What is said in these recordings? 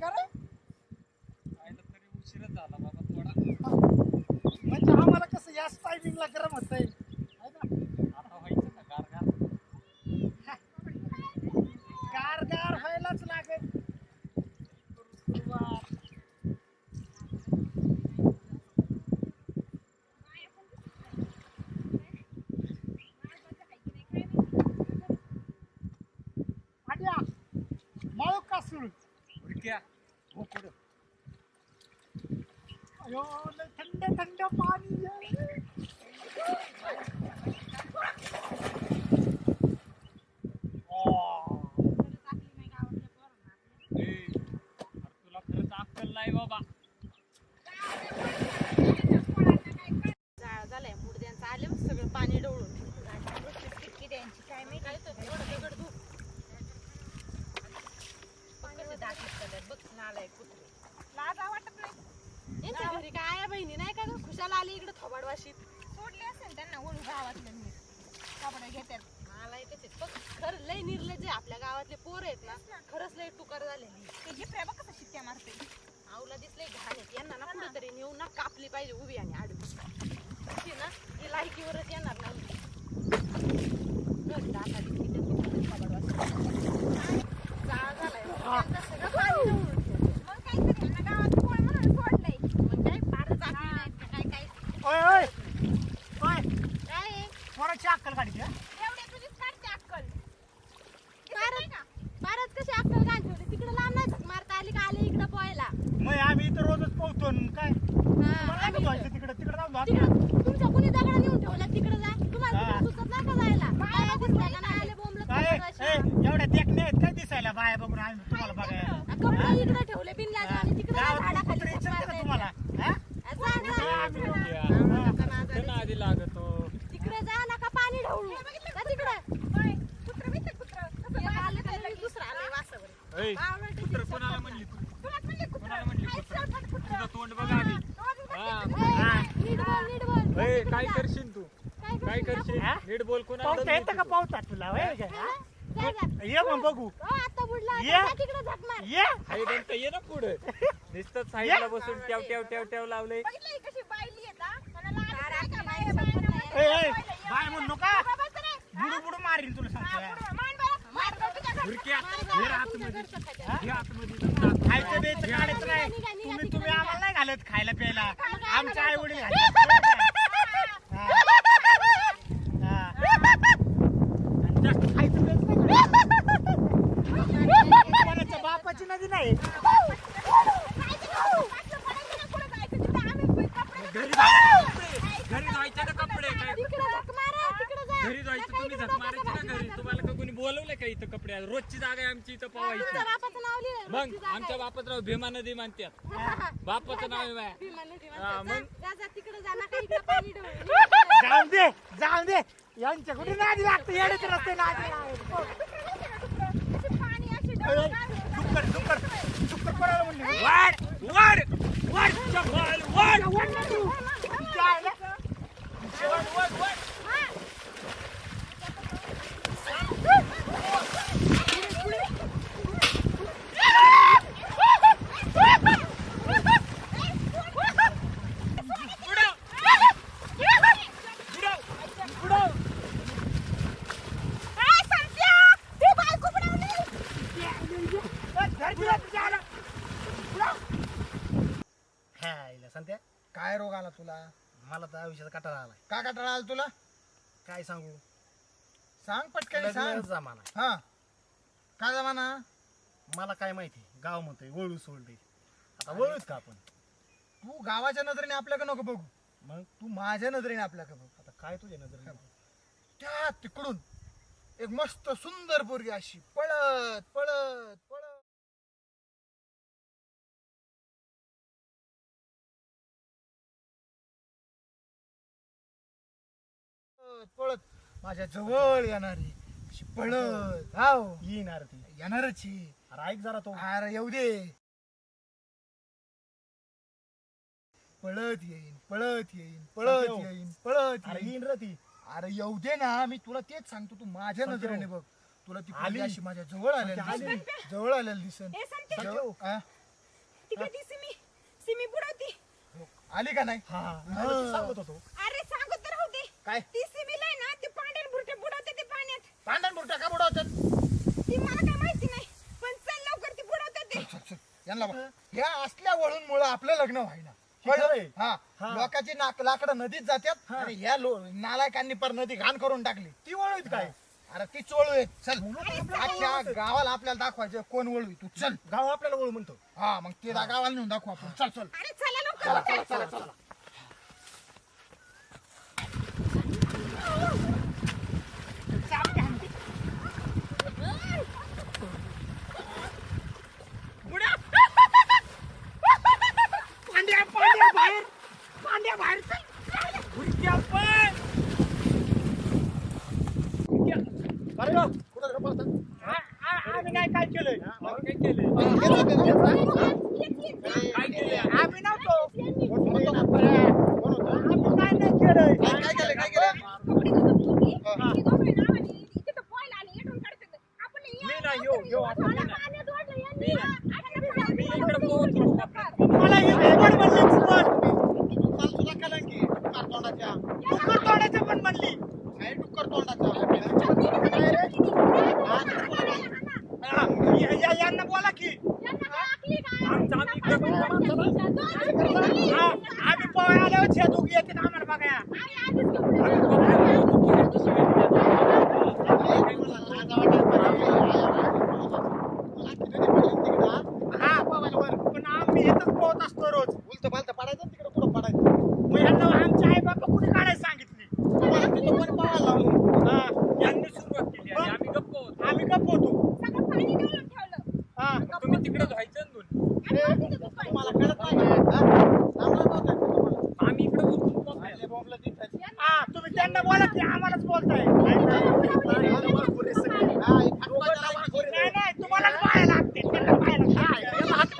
का तरी बाबा थोडा. म्हणजे आम्हाला कसं याच टायमिंगला गरम होतं आहे अयो लय थंड थंड पाणी आहे. आ. ए, अरे तुला खरंच अक्कल नाही बाबा थोबाडवाशीत सोडले असेल त्यांना ओळू गावातलं मी. कपडे घेतात मला कसे बघ खरं लय निर्लज आहे. आपल्या गावातले पोर आहेत ना खरंच लय टुकार झालेली ते जिपऱ्या बघ कसं शिट्ट्या मारते आवला दिसले घाण आहेत. यांना ना कुठेतरी नेऊन ना कापली पाहिजे उभी आणि आडवी ती ना ही लायकीवरच येणार नाही घरी दाता दिसली तर कुठे थोबाडवाशीत. जाळ झालाय त्यांचं सगळं पाणी डवळून ठेवलं. मग काहीतरी यांना गावात पोळ म्हणून सोडलंय मग काय फारच आपली नाहीत का काय काय ओय ओय ओय काय आहे? पोराची अक्कल काढली हा? एवढे तुझीच काढते अक्कल. फारच कशी अक्कल ठेवली तिकडे लांब नाही झक मारता आली का आले इकडं पोहायला? मग आम्ही इथं रोजच पोहतो न काय? हा, मला नाही इकडं. तिकडे? तिकडे जाऊन धुवा. तिकडं तुमच्या कुणी दगड नेऊन ठेवला? तिकडे जा. तुम्हाला. तिकडं सुचत नाही का जायला? बाया दिसल्या का नाही आले बोंबलत काय. ए, एवढ्या आहेत काय दिसायला? बाया बघून आम्ही तुम्हाला बघायला. हा, कपडे इकडे ठेवले बिनला आणि तिकडे गावात झाडाखाली कुत्रे झक विचारते का मारता तुम्हाला येते. हा? हा, जा, जा, ए, जा. बिरुक्या. हा, नका नादाला. ते ना आधी लागतो तिकडे जा नका पाणी ढवळू जा तिकडे कुत्र बित्र कुत्र कसं एक बाहेर आलं का निघालं लगेच की. दुसरं आलंय कुत्रं कोणाला. म्हणली तू? कोणाला म्हणली काय कुत्रं? तुझं तोंड बघा आधी. करशील तू? काय करशील हा? नीट बोल कोणाला पावता दम येतं का देतो? पावता तुला? होय का? ये मग बघू. हो, आता बुडला ये. ये. हाय दंत ये ना पुढे. नुसतं साईडला बसून टेव टेव टेव टेव आपली बाया ए, ए, म्हणू नका. बुडू बुडू मारीन तुला सांगतो हे खायचं. हे द्यायचं काढायचं नाही तुम्ही. आम्हाला नाही घालत खायला प्यायला आम्हाला आमचे आई वडील घालत. खायचं बापाची नदी नाही असं पडायचं ना, पुढं जायचं. तिथं आम्ही कपडे घरी जायचं घरी जायचे ना कपडे काय तिकडे झक मारा, तिकडे जा. घरी जायचं नका तुम्ही इकडे झक मारायचे डोक्याच्या ना घरी भाजी तुम्हाला का कोणी बोलवलंय का इथं कपडे रोजची जागा आहे आमची इथं तुमच्या पवायची बापाचं नाव लिहिलंय, मग रोजची जागा बापाचं भीमा नदी मानतात. बापाचं नाव आहे हा. मग? तिकडे जा, नका इकडे पाणी ढवळू. जाऊन दे जाऊन दे यांच्या कुठे नादी लागतं येण्याचे रस्ते नादी लागते. डुक्कर डुक्कर डुक्कर कोणाला म्हणले वाढ तुला? मला तर आयुष्याचा कटाळा आलाय. का कंटाळा आला तुला? काय सांगू? सांग पटकन सांग. लग्न जमाना हा. काय जमाना? मला काय माहिती गाव म्हणतोय वळू सोडले आता वळूच का आपण? तू गावाच्या नजरेने आपल्याकडे नको बघू. मग? तू माझ्या नजरेने आपल्याकडे बघ. आता काय तुझ्या नजर त्या तिकडून एक मस्त सुंदर पोरगी अशी पळत पळत पळत. पळत, पळत माझ्या जवळ येणारी अशी पळत. हाव. येणार ती. येणारच ही. अरे ऐक जरा तो. अरे येऊ दे. पळत येईन पळत येईन पळत. येईन पळत अरे येईन. येईन रे ती. अरे येऊ दे ना मी तुला तेच सांगतो तू माझ्या. नजरेने बघ. तुला ती आली. पोरगी अशी माझ्या जवळ आलेली आली. दिसेल. जवळ आलेली हे. जवळ- हा? तिकडे ती सिमी सिमी बुडवती. आली का नाही? हा. ती सांगत होतो. अरे होते काय? ती सिमिल आहे ना ती पांढरे बुरटे बुडवते ते पाण्यात. भांडण बुरट्या का बुडवतात? ती मला काय माहिती नाही पण चल लवकर ती बुडवते ते. चल, चल. यांना बघ. ह्या असल्या वळून मुळे आपलं लग्न व्हायना? हा हा. लोकांची नाक लाकडं नदीत जातात आणि ह्या लो- नालायकांनी पर नदी घाण करून टाकली. ती वळूत काय? अरे ती चोळू आहे चल. अख्ख्या गावाला आपल्याला दाखवायचं कोण वळू तू. चल. गाव आपल्याला वळू म्हणतो. हा मग ते गावाला नेऊन दाखवू आपण. चल चल. अरे चला लवकर पांड्या Woo! आल्यावर छे दोघी येते आम्हाला बघाया. हा पण आम्ही पोहत असतो रोज. उलट पालत पडायचं तिकडे पुढं पडायचं? मग यांना आमच्या आई बाबा कुठे काढायला सांगितली तुम्हाला तिथं कोणी पाहायला लावलं हा, यांनी सुरुवात केली आणि आम्ही गप्प होतो आम्ही गप्प होतो सगळं पाणी गळून ठेवलं. हा तुम्ही तिकडे धुवायचं ना धुवून. आणि मग तिथं दुपारी. तुम्हाला कळत नाही का? हा? लावलं नव्हतं का तुम्हाला? आम्ही इकडे उतरून पोहायला. आले बॉम्बला तिथं. हा तुम्ही त्यांना बोला की आम्हालाच बोलताय. नाही नाही तुम्हालाच पाहायला लागते त्यांना पाहायला लागते. याला हात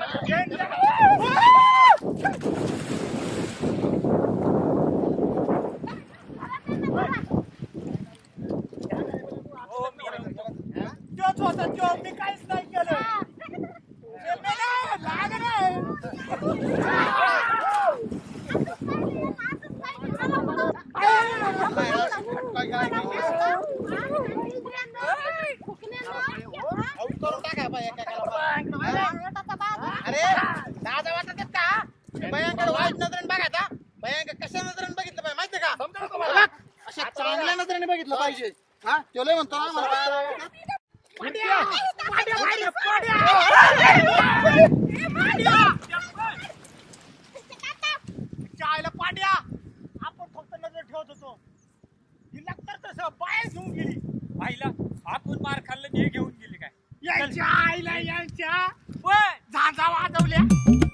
हो, मी नव्हतो. तोच होता तो मी काहीच नाही केलं ते मी नाही, लाग नाही. काय असं एकेकाला. अरे दादा वाटत आहेत का? भयंकर वाईट नजरेने बघायचा भयंकर कशा नजरेने बघितलं पाहिजे माहितीये का? अशा चांगल्या नजरेने बघितलं पाहिजे. हा? तो लय म्हणतो पाड्या, पाड्या. चायला पाड्या. आपण फक्त नजर ठेवत होतो. हिला तर तसं बाहेर घेऊन गेली. आईला आपण मार खाल्लं हे घेऊन यांच्या आईला यांच्या झांजा वाजवल्या